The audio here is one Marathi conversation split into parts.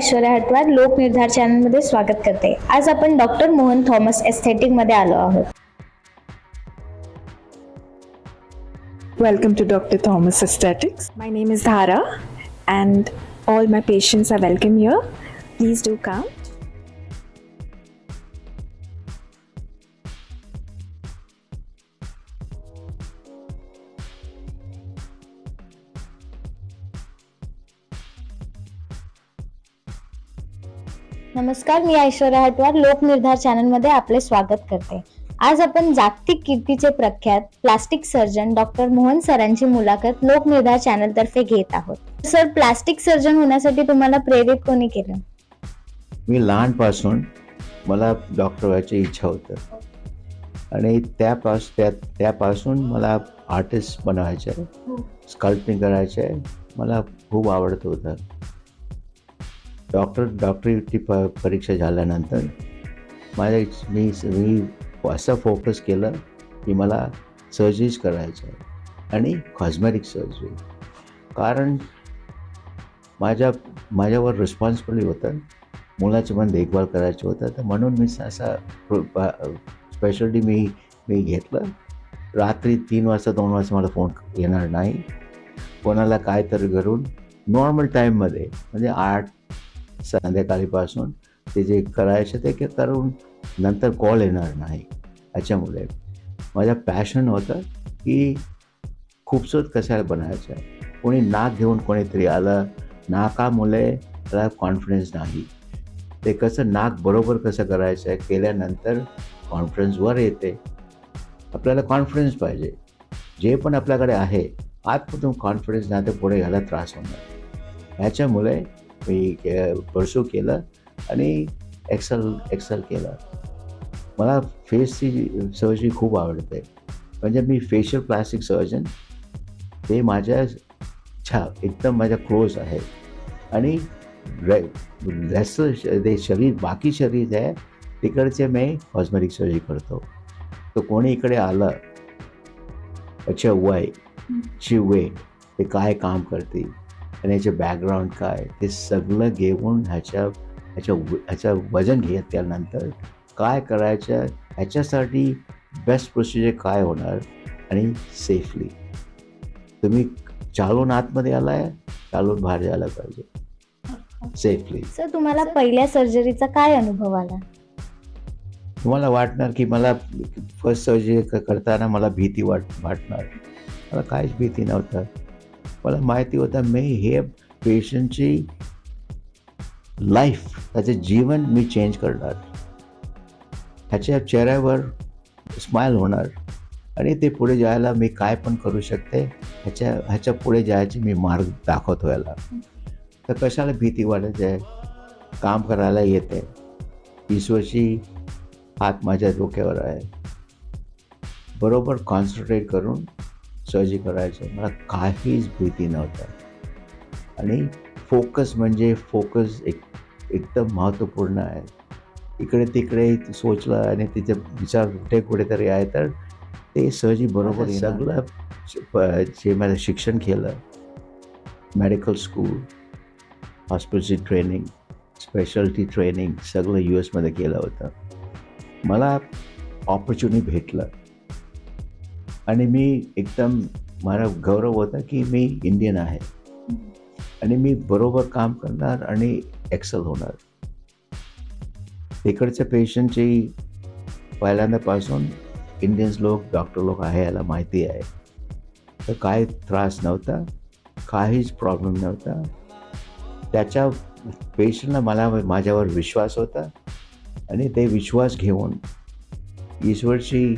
ऐश्वर्या हटवार लोक निर्धार चॅनलमध्ये स्वागत करते. आज आपण डॉक्टर मोहन थॉमस एस्थेटिकमध्ये आलो आहोत. Welcome to doctor Thomas aesthetic my name is Dhara and all my patients are welcome your please do come नमस्कार मी ऐश्वर्या हटवार लोकनिर्धार चॅनलमध्ये आपले स्वागत करते. आज आपण जागतिक कीर्तीचे प्रख्यात प्लास्टिक सर्जन डॉक्टर मोहन सरांची मुलाखत लोकनिर्धार चॅनल तर्फे घेत आहोत. सर प्लास्टिक सर्जन होण्यासाठी तुम्हाला प्रेरित कोणी केलं? मी लहानपासून मला डॉक्टर व्हायची इच्छा होतं. आणि त्यापास त्या त्यापासून मला आर्टिस्ट बनायचं आहे स्कल्पिंग करायचं आहे मला खूप आवडत होतं. डॉक्टर डॉक्टरीची प परीक्षा झाल्यानंतर माझ्या मी मी असं फोकस केलं की मला सर्जरीज करायचं आहे आणि कॉस्मॅटिक सर्जरी कारण माझ्या माझ्यावर रिस्पॉन्सिबिलिटी होतं. मुलाचं पण देखभाल करायचं होतं. तर म्हणून मी असा स्पेशलिटी मी मी घेतलं. रात्री तीन वाजता दोन वाजता मला फोन येणार नाही. कोणाला काय तर करून नॉर्मल टाईममध्ये म्हणजे आठ संध्याकाळीपासून ते जे करायचे ते की करून नंतर कॉल येणार नाही. याच्यामुळे माझं पॅशन होतं की खूपसूरत कशाला बनायचं आहे. कोणी नाक घेऊन कोणीतरी आलं नाकामुळे त्याला कॉन्फिडन्स नाही. ते कसं नाक बरोबर कसं करायचं आहे केल्यानंतर कॉन्फिडन्सवर येते. आपल्याला कॉन्फिडन्स पाहिजे. जे पण आपल्याकडे आहे आतमधून कॉन्फिडन्स नाही तर पुढे घ्यायला त्रास होणार. ह्याच्यामुळे मी परसू केलं आणि एक्सल एक्सल केलं. मला फेसची सर्जरी खूप आवडते. म्हणजे मी फेशियल प्लास्टिक सर्जन ते माझ्या छा एकदम माझ्या क्लोज आहे. आणि ते शरीर बाकी शरीर आहे तिकडचे मी कॉस्मेटिक सर्जरी करतो. तर कोणी इकडे आलं अच्छा वय ची वे ते काय काम करते आणि याचे बॅकग्राऊंड काय? ते सगळं घेऊन ह्याच्या ह्याच्या ह्याच्या वजन घेतल्यानंतर काय करायचं? ह्याच्यासाठी बेस्ट प्रोसिजर काय होणार? आणि सेफली तुम्ही चालून आतमध्ये आलाय चालून बाहेर जायला पाहिजे. सेफली सर तुम्हाला पहिल्या सर्जरीचा काय अनुभव आला? तुम्हाला वाटणार की मला फर्स्ट सर्जरी करताना मला भीती वाट वाटणार. मला काहीच भीती नव्हतं. मला माहिती होतं मी हे पेशंटची लाईफ त्याचे जीवन मी चेंज करणार. ह्याच्या चेहऱ्यावर स्माईल होणार. आणि ते पुढे जायला मी काय पण करू शकते ह्याच्या ह्याच्या पुढे जायचे मी मार्ग दाखवतो याला. तर कशाला भीती वाटत आहे? काम करायला येते. ईश्वरची हात माझ्या डोक्यावर आहे. बरोबर कॉन्सन्ट्रेट करून सर्जरी करायचं. मला काहीच भीती नव्हतं. आणि फोकस म्हणजे फोकस एक एकदम महत्त्वपूर्ण आहे. इकडे तिकडे सोचलं आणि तिचे विचार कुठे कुठेतरी आहे तर ते सहजी बरोबर सगळं जे मला शिक्षण केलं मेडिकल स्कूल हॉस्पिटलची ट्रेनिंग स्पेशालिटी ट्रेनिंग सगळं यू एसमध्ये केलं होतं. मला ऑपॉर्च्युनिटी भेटलं. आणि मी एकदम मला गौरव होता की मी इंडियन आहे. आणि मी बरोबर काम करणार आणि एक्सल होणार. तिकडच्या पेशंटची पहिल्यांदापासून इंडियन्स लोक डॉक्टर लोक आहे याला माहिती आहे. तर काय त्रास नव्हता काहीच प्रॉब्लेम नव्हता. त्याच्या पेशंटला मला माझ्यावर विश्वास होता. आणि ते विश्वास घेऊन ईश्वरची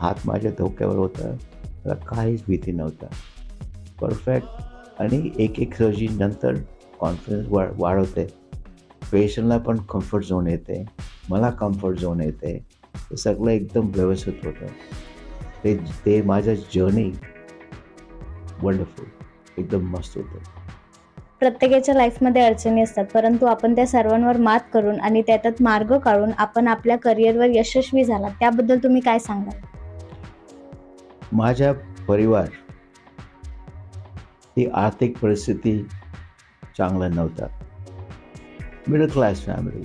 हात माझ्या धोक्यावर होता. मला काहीच भीती नव्हता. परफेक्ट आणि एक एक सर्जरी नंतर कॉन्फिडन्स वा वाढवते. पेशंटला पण कम्फर्ट झोन येते. मला कम्फर्ट झोन येते. हे सगळं एकदम व्यवस्थित होतं. ते ते माझं जर्नी वंडरफुल एकदम मस्त होतं. प्रत्येकाच्या लाईफमध्ये अडचणी असतात. परंतु आपण त्या सर्वांवर मात करून आणि त्यात मार्ग काढून आपण आपल्या करिअरवर यशस्वी झाला त्याबद्दल तुम्ही काय सांगाल? माझ्या परिवार ही आर्थिक परिस्थिती चांगला नव्हता मिडल क्लास फॅमिली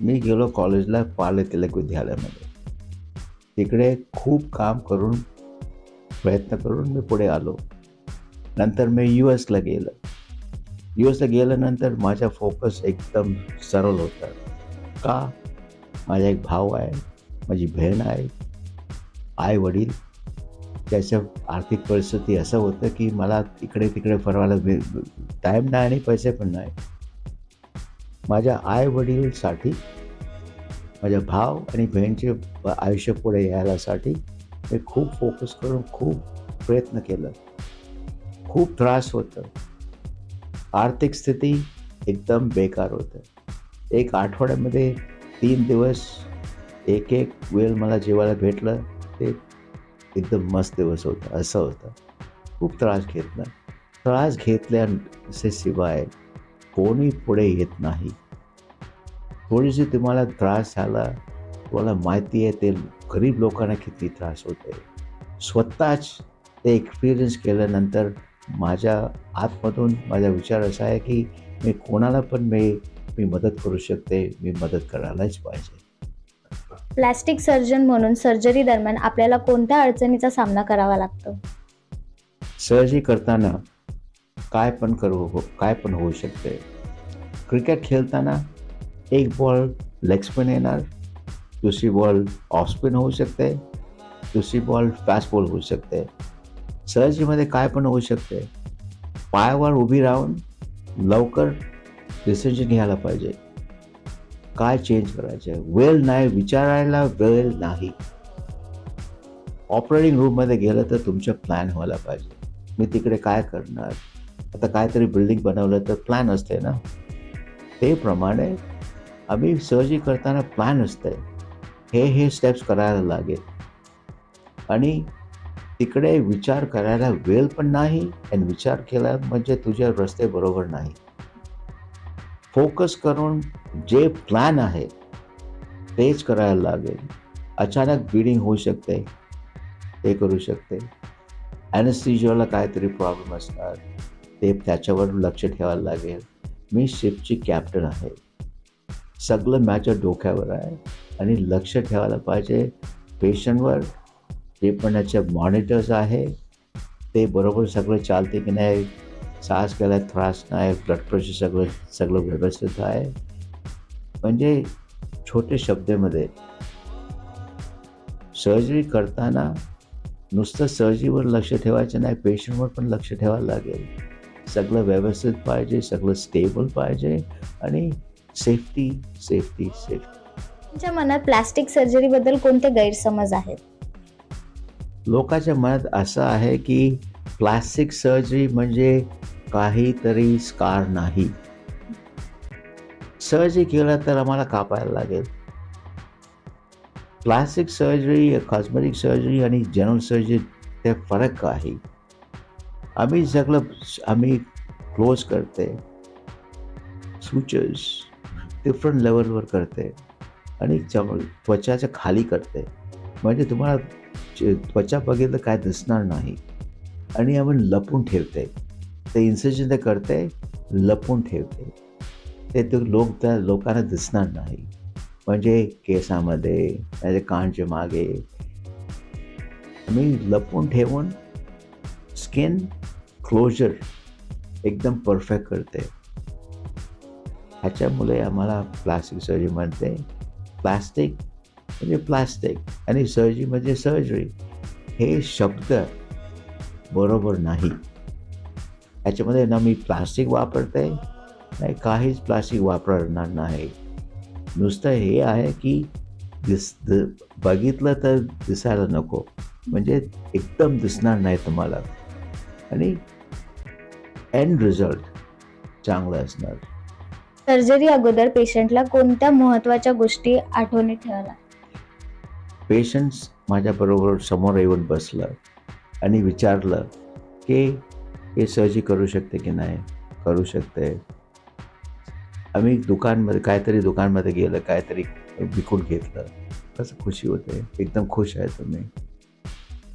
मी गेलो कॉलेजला पार्ले तिलक विद्यालयामध्ये. तिकडे खूप काम करून प्रयत्न करून मी पुढे आलो. नंतर मी यू एसला गेलं. यू एसला गेल्यानंतर माझा फोकस एकदम सरळ होता. का? माझा एक भाऊ आहे माझी बहीण आहे आई वडील त्याच्या आर्थिक परिस्थिती असं होतं की मला इकडे तिकडे फिरवायला टाईम नाही आणि पैसे पण नाही. माझ्या आई वडीलसाठी माझ्या भाव आणि बहिणीचे आयुष्य पुढे यायलासाठी मी खूप फोकस करून खूप प्रयत्न केलं. खूप त्रास होतं. आर्थिक स्थिती एकदम बेकार होतं. एक आठवड्यामध्ये तीन दिवस एक एक वेळ मला जेवायला भेटलं. ते एकदम मस्त दिवस होता असं होतं. खूप त्रास घेतला त्रास घेतल्याचे शिवाय कोणी पुढे येत नाही. थोडीशी तुम्हाला त्रास झाला तुम्हाला माहिती आहे ते गरीब लोकांना किती त्रास होते. स्वतःच ते एक्सपिरियन्स केल्यानंतर माझ्या आतमधून माझा विचार असा आहे की मी कोणाला पण मी मी मदत करू शकते मी मदत करायलाच पाहिजे. प्लॅस्टिक सर्जन म्हणून सर्जरी दरम्यान आपल्याला कोणत्या अडचणीचा सामना करावा लागतो? सर्जरी करताना काय पण करू हो काय पण होऊ शकते. क्रिकेट खेळताना एक बॉल लेग स्पिन येणार दुसरी बॉल ऑफ स्पिन होऊ शकते दुसरी बॉल फास्ट बॉल होऊ शकते. सर्जरीमध्ये काय पण होऊ शकते. पायावर उभी राहून लवकर डिसिजन घ्यायला पाहिजे. काय चेंज करायचं वेळ नाही विचारायला वेळ नाही. ऑपरेटिंग रूममध्ये गेलं तर तुमचं प्लॅन व्हायला पाहिजे. मी तिकडे काय करणार? आता काहीतरी बिल्डिंग बनवलं तर प्लॅन असते ना? ते प्रमाणे आम्ही सर्जरी करताना प्लॅन असते हे हे स्टेप्स करायला लागेल. आणि तिकडे विचार करायला वेळ पण नाही आणि विचार केला म्हणजे तुझे रस्ते बरोबर नाही. फोकस करून जे प्लॅन आहे तेच करायला लागेल. अचानक ब्लिडिंग होऊ शकते ते करू शकते. ॲनेस्थीजियाला काहीतरी प्रॉब्लेम असणार ते त्याच्यावर लक्ष ठेवायला लागेल. मी शिपची कॅप्टन आहे. सगळं माझ्या डोक्यावर आहे आणि लक्ष ठेवायला पाहिजे. पेशंटवर जे पण याचे मॉनिटर्स आहे ते बरोबर सगळं चालते की नाही सास घ्यायला त्रास नाही ब्लड प्रेशर सगळं सगळं व्यवस्थित आहे. म्हणजे छोटे शब्दामध्ये सर्जरी करताना नुसतं सर्जरीवर लक्ष ठेवायचं नाही पेशंटवर पण लक्ष ठेवायला लागेल. सगळं व्यवस्थित पाहिजे सगळं स्टेबल पाहिजे आणि सेफ्टी सेफ्टी सेफ्टी तुमच्या मनात प्लास्टिक सर्जरीबद्दल कोणते गैरसमज आहेत? लोकांच्या मनात असं आहे की प्लास्टिक सर्जरी म्हणजे काहीतरी स्कार नाही. सर्जरी केला तर आम्हाला कापायला लागेल. प्लास्टिक सर्जरी कॉस्मेटिक सर्जरी आणि जनरल सर्जरी ते फरक आहे. आम्ही सगळं आम्ही क्लोज करते. सुचर्स डिफरंट लेवलवर करते. आणि चम त्वचाच्या खाली करते. म्हणजे तुम्हाला त्वचा बघितलं काय दिसणार नाही. आणि आपण लपून ठेवते. ते इन्सिजन ते करते लपून ठेवते. ते तो लोक त्या लोकांना दिसणार नाही. म्हणजे केसामध्ये त्याचे कानच्या मागे. मी लपून ठेवून स्किन क्लोजर एकदम परफेक्ट करते. ह्याच्यामुळे आम्हाला प्लास्टिक सर्जरी म्हणते. प्लास्टिक म्हणजे प्लास्टिक आणि सर्जरी म्हणजे सर्जरी हे शब्द बरोबर नाही. ह्याच्यामध्ये ना मी प्लास्टिक वापरते नाही काहीच प्लास्टिक वापरणार नाही. नुसतं हे आहे की दिस द बघितलं तर दिसायला नको. म्हणजे एकदम दिसणार नाही तुम्हाला. आणि एंड रिझल्ट चांगलं असणार. सर्जरी अगोदर पेशंटला कोणत्या महत्त्वाच्या गोष्टी आठवणीत ठेवायला? पेशंट्स माझ्याबरोबर समोर येऊन बसलं आणि विचारलं की हे सहजी करू शकते की नाही? करू शकते. आम्ही दुकानमध्ये काहीतरी दुकानमध्ये गेलं काहीतरी विकून घेतलं. कसं खुशी होते. एकदम खुश आहे तुम्ही.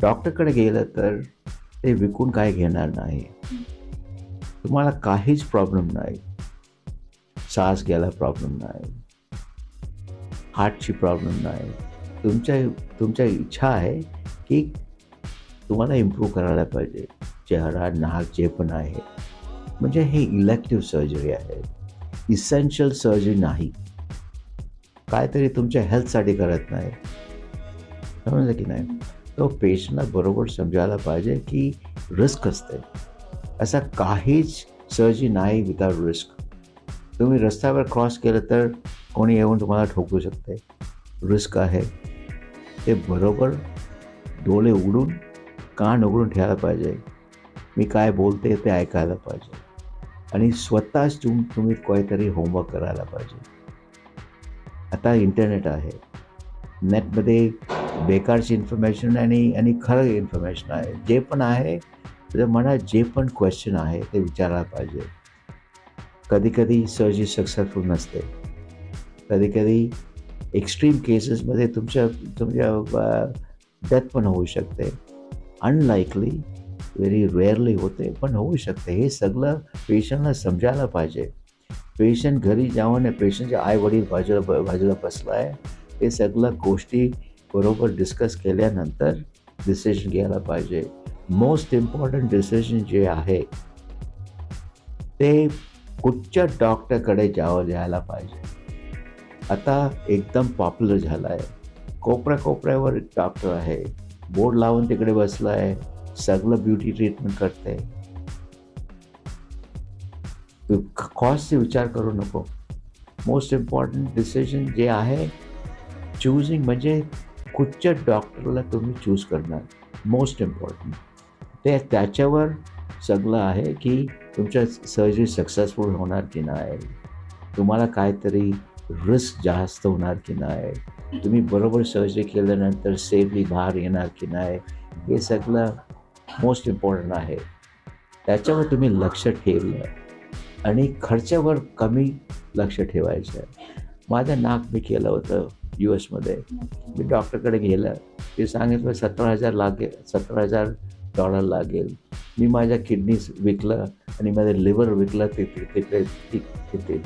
डॉक्टरकडे गेलं तर ते विकून काय घेणार नाही. तुम्हाला काहीच प्रॉब्लेम नाही. श्वास घ्यायला प्रॉब्लेम नाही. हार्टची प्रॉब्लेम नाही. तुमच्या तुमच्या इच्छा आहे की तुम्हाला इम्प्रूव्ह करायला पाहिजे. चेहरा नाक जे पण आहे. म्हणजे हे इलेक्टिव्ह सर्जरी आहे. इसेन्शियल सर्जरी नाही. काहीतरी तुमच्या हेल्थसाठी करत नाही. समजलं की नाही? तो पेशंटला बरोबर समजायला पाहिजे की रिस्क असते. असा काहीच सर्जरी नाही विदाउट रिस्क तुम्ही रस्त्यावर क्रॉस केलं तर कोणी येऊन तुम्हाला ठोकू शकते. रिस्क आहे. ते बरोबर डोळे उघडून कान उघडून ठेवायला पाहिजे. मी काय बोलते ते ऐकायला पाहिजे. आणि स्वतःच तुम तुम्ही काहीतरी होमवर्क करायला पाहिजे. आता इंटरनेट आहे. नेटमध्ये बेकारची इन्फॉर्मेशन आणि आणि खरं इन्फॉर्मेशन आहे. जे पण आहे तर मला जे पण क्वेश्चन आहे ते विचारायला पाहिजे. कधीकधी कधी सर्जरी सक्सेसफुल नसते. कधीकधी एक्स्ट्रीम केसेसमध्ये तुमच्या तुमच्या डेथ पण होऊ शकते. अनलाइकली व्हेरी रेअरली होते. पण होऊ शकते. हे सगळं पेशंटला समजायला पाहिजे. पेशंट घरी जाऊन पेशंटचे आई वडील बाजूला बाजूला बसला आहे हे सगळं गोष्टी बरोबर डिस्कस केल्यानंतर डिसिजन घ्यायला पाहिजे. मोस्ट इम्पॉर्टंट डिसिजन जे आहे ते कुठच्या डॉक्टरकडे जावं जायला पाहिजे. आता एकदम पॉप्युलर झाला आहे कोपऱ्या कोपऱ्यावर डॉक्टर आहे. बोर्ड लावून तिकडे बसला आहे सगळं ब्युटी ट्रीटमेंट करते कॉस्टचे विचार करू नको. मोस्ट इम्पॉर्टंट डिसिजन जे आहे चूजिंग म्हणजे कुठच्या डॉक्टरला तुम्ही चूज करणार. मोस्ट इम्पॉर्टंट ते त्याच्यावर सगळं आहे की तुमच्या सर्जरी सक्सेसफुल होणार की नाही? तुम्हाला काहीतरी रिस्क जास्त होणार की नाही? तुम्ही बरोबर सर्जरी केल्यानंतर सेफली बाहेर येणार की नाही? हे सगळं मोस्ट इम्पॉर्टंट आहे. त्याच्यावर तुम्ही लक्ष ठेवलं. आणि खर्चावर कमी लक्ष ठेवायचं. आहे माझं नाक मी केलं होतं यू एसमध्ये मी डॉक्टरकडे गेलं. ते सांगितलं सतरा हजार लागेल सतरा हजार डॉलर लागेल. मी माझ्या किडनीज विकलं आणि माझं लिव्हर विकलं ते तिकडे तिकडे तिथे.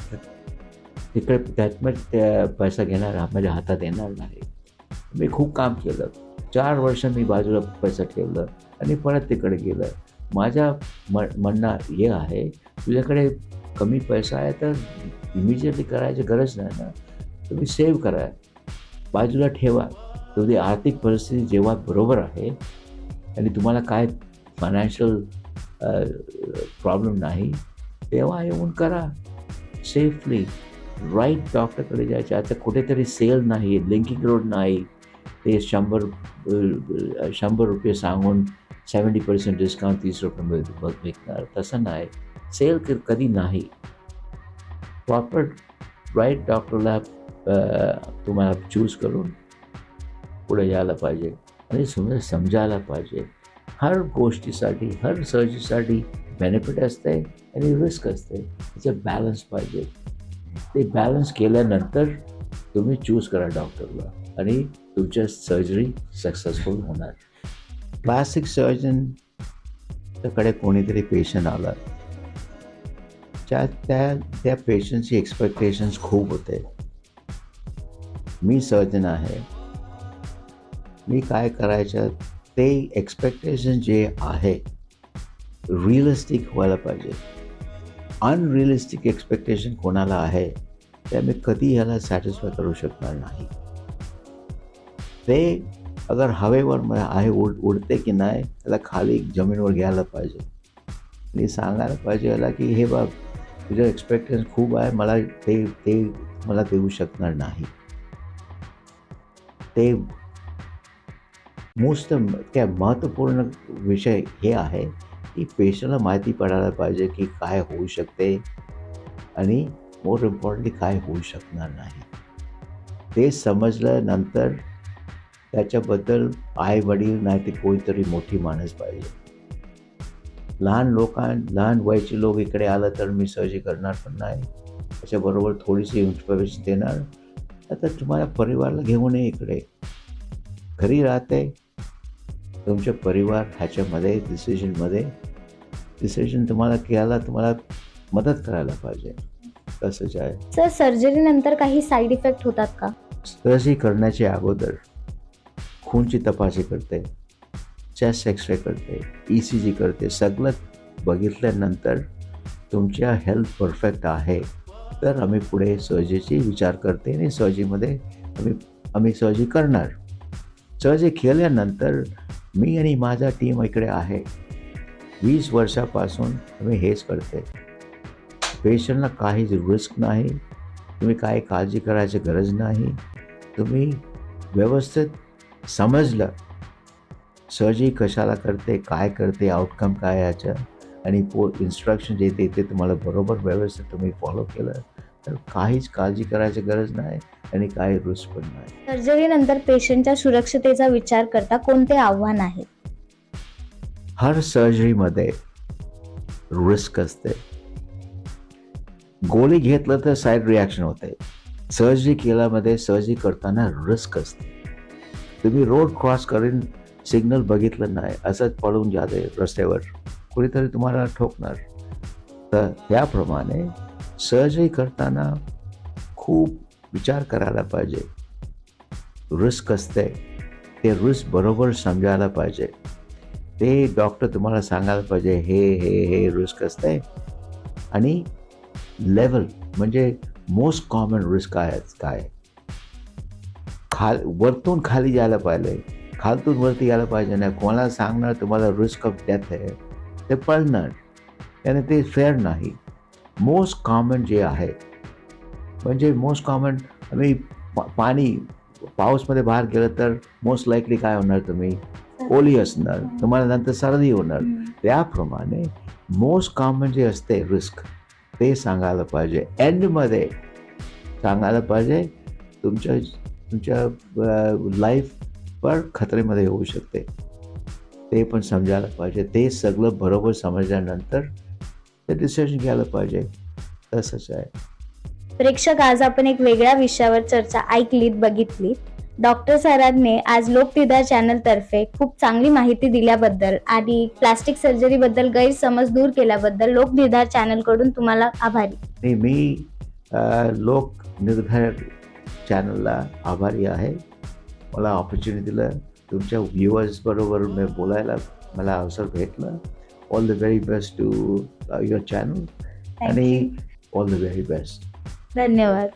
तिकडे त्यात मग त्या पैसा घेणार माझ्या हातात येणार नाही. मी खूप काम केलं. चार वर्ष मी बाजूला पैसा ठेवलं. आणि परत तिकडे गेलं. माझ्या म म्हणणं हे आहे तुझ्याकडे कमी पैसा आहे तर इमिजिएटली करायची गरज नाही ना. तुम्ही सेव्ह करा. बाजूला ठेवा. तुझी आर्थिक परिस्थिती जेव्हा बरोबर आहे आणि तुम्हाला काय फायनान्शियल प्रॉब्लेम नाही तेव्हा येऊन करा. सेफली राईट डॉक्टरकडे जायचे. आता कुठेतरी सेल नाही लिंकिंग रोड नाही. ते शंभर शंभर रुपये सांगून सेवन्टी पर्सेंट डिस्काउंट तीस रुपये बघ विकणार तसं नाही. सेल कर कधी नाही. प्रॉपर राईट डॉक्टरला तुम्हाला चूज करून पुढे यायला पाहिजे. आणि समजा समजायला पाहिजे. हर गोष्टीसाठी हर सर्जरीसाठी बेनिफिट असते आणि रिस्क असते. त्याचं बॅलन्स पाहिजे. ते बॅलन्स केल्यानंतर तुम्ही चूज करा डॉक्टरला आणि तुमच्या सर्जरी सक्सेसफुल होणार. प्लास्टिक सर्जनकडे कोणीतरी पेशंट आला. त्या त्या त्या पेशंटची एक्सपेक्टेशन्स खूप होते. मी सर्जन आहे. मी काय करायचं? ते एक्सपेक्टेशन जे आहे रिअलिस्टिक व्हायला पाहिजे. अनरिअलिस्टिक एक्सपेक्टेशन कोणाला आहे ते मी कधी ह्याला सॅटिस्फाय करू शकणार नाही. ते अगर हवेवर मला आहे उड उडते की नाही त्याला खाली जमिनीवर घ्यायला पाहिजे. आणि सांगायला पाहिजे याला की हे बाब तुझं एक्सपेक्टन्स खूप आहे मला ते ते मला देऊ शकणार नाही. ते मोस्ट त्या महत्त्वपूर्ण विषय हे आहे की पेशंटला माहिती पडायला पाहिजे की काय होऊ शकते आणि मोर इम्पॉर्टंटली काय होऊ शकणार नाही. ते समजल्यानंतर त्याच्याबद्दल आई वडील नाही ते कोणीतरी मोठी माणूस पाहिजे. लहान लोकां लहान वयाचे लोक इकडे आलं तर मी सर्जरी करणार पण नाही. त्याच्याबरोबर थोडीशी इन्फॉर्मेशन देणार. आता तुम्हाला परिवाराला घेऊन ये इकडे. घरी राहते. तुमचे परिवार ह्याच्यामध्ये डिसिजनमध्ये डिसिजन तुम्हाला घ्यायला तुम्हाला मदत करायला पाहिजे. तसंच आहे. सर सर्जरी नंतर काही साईड इफेक्ट होतात का? सर्जरी करण्याच्या अगोदर. खूनची तपासणी करते चेस्ट एक्सरे करते ई सी जी करते सगळं बघितल्यानंतर तुमच्या हेल्थ परफेक्ट आहे. तर आम्ही पुढे सर्जरीची विचार करते आणि सर्जरीमध्ये आम्ही आम्ही सर्जरी करणार. सर्जरी केल्यानंतर मी आणि माझा टीम इकडे आहे. वीस वर्षापासून आम्ही हेच करते. पेशंटला काहीच रिस्क नाही. तुम्ही काही काळजी करायची गरज नाही. तुम्ही व्यवस्थित समजलं. सर्जरी कशाला करते काय करते आउटकम काय याचं? आणि पो इन्स्ट्रक्शन जे देते तुम्हाला बरोबर व्यवस्थित तुम्ही फॉलो केलं तर काहीच काळजी करायची गरज नाही आणि काही रिस्क पण नाही. सर्जरी नंतर पेशंटच्या सुरक्षतेचा विचार करता कोणते आव्हान आहे? हर सर्जरीमध्ये रिस्क असते. गोळी घेतलं तर साईड रिॲक्शन होते. सर्जरी केल्यामध्ये सर्जरी करताना रिस्क असते. तुम्ही रोड क्रॉस करून सिग्नल बघितलं नाही असंच पळून जाते रस्त्यावर. कुणीतरी तुम्हाला ठोकणार. तर त्याप्रमाणे सहजही करताना खूप विचार करायला पाहिजे. रिस्क असते. ते रिस्क बरोबर समजायला पाहिजे. ते डॉक्टर तुम्हाला सांगायला पाहिजे हे हे हे रिस्क असते. आणि लेवल म्हणजे मोस्ट कॉमन रिस्क आहे काय? खाल वरतून खाली जायला पाहिजे खालतून वरती यायला पाहिजे नाही. कोणाला सांगणार तुम्हाला रिस्क ऑफ डेथ आहे. ते पळणार. त्याने ते फेअर नाही. मोस्ट कॉमन जे आहे म्हणजे मोस्ट कॉमन आम्ही पा- पाणी पाऊसमध्ये बाहेर गेलं तर मोस्ट लाईकली काय होणार तुम्ही? ओली असणार. तुम्हाला नंतर सर्दी होणार. त्याप्रमाणे मोस्ट कॉमन जे असते रिस्क ते सांगायला पाहिजे. एंडमध्ये सांगायला पाहिजे तुमच्या तुमच्या लाईफ पण खतरेमध्ये होऊ शकते. ते पण समजायला पाहिजे. ते सगळं बरोबर समजल्यानंतर ते डिसिजन घ्यायला पाहिजे. तसंच आहे. प्रेक्षक आज आपण एक वेगळ्या विषयावर चर्चा ऐकलीत बघितली डॉक्टर सरांनी आज लोकनिधार चॅनल तर्फे खूप चांगली माहिती दिल्याबद्दल आणि प्लास्टिक सर्जरी बद्दल गैरसमज दूर केल्याबद्दल लोकनिधार चॅनलकडून तुम्हाला आभारी. मी लोक निर्धार चॅनलला आभारी आहे. मला ऑपॉर्च्युनिटी दिलं तुमच्या व्ह्युअर्स बरोबर मी बोलायला मला अवसर भेटला. All the very best to your channel आणि ऑल द व्हेरी बेस्ट धन्यवाद.